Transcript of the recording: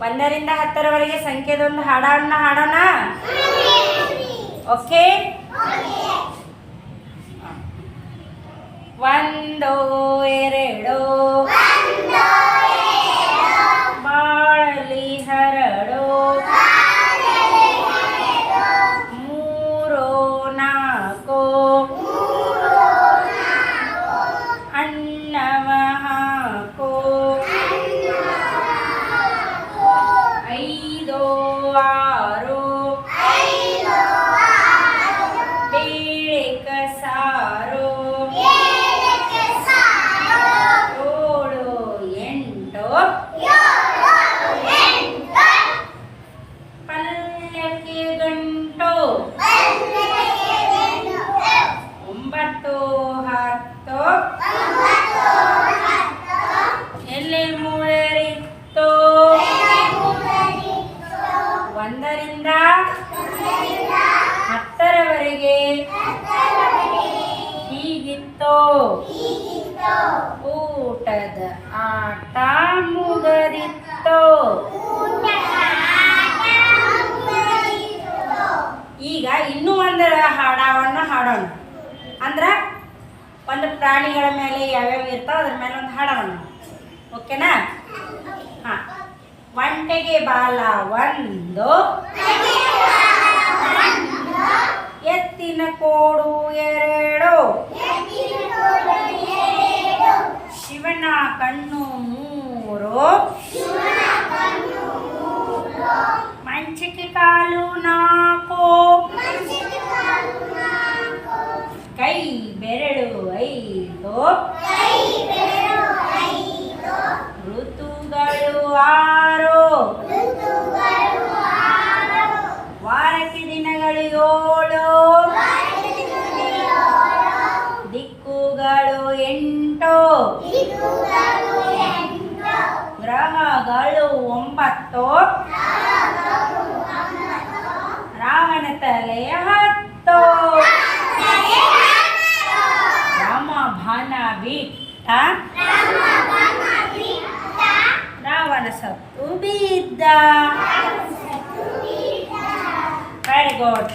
ಒಂದರಿಂದ ಹತ್ತರವರೆಗೆ ಸಂಖ್ಯೆದೊಂದು ಹಾಡನ್ನ ಹಾಡೋಣ? ಓಕೆ ಒಂದು ಎರಡು ಹತ್ತರವರೆಗೆ ಹೀಗಿತ್ತು. ಊಟದ ಆಟ ಮುಗದಿತ್ತು. ಈಗ ಇನ್ನೂ ಒಂದರ ಹಾಡವನ್ನು ಹಾಡೋಣ. ಅಂದ್ರೆ ಒಂದು ಪ್ರಾಣಿಗಳ ಮೇಲೆ ಯಾವ್ಯಾವ ಇರ್ತಾವ ಅದ್ರ ಮೇಲೆ ಒಂದು ಹಾಡೋಣ ಓಕೆನಾ? ಹಾ. ಒಂಟೆಗೆ ಬಾಲ ಒಂದು. ಎತ್ತಿನ ಕೋಡು ಎರಡು. ಶಿವನ ಕಣ್ಣು ಮೂರು. ಮಂಚಿಕೆ ಕಾಲು ನಾಲ್ಕು. ಗ್ರಹಗಳು ಒಂಬತ್ತು. ರಾವಣ ತಲೆ ಹತ್ತು. ರಾಮ ಭಾನ ಬಿಟ್ಟ. ರಾವಣ ಸತ್ತು ಬಿದ್ದ ವೆರಿ ಗುಡ್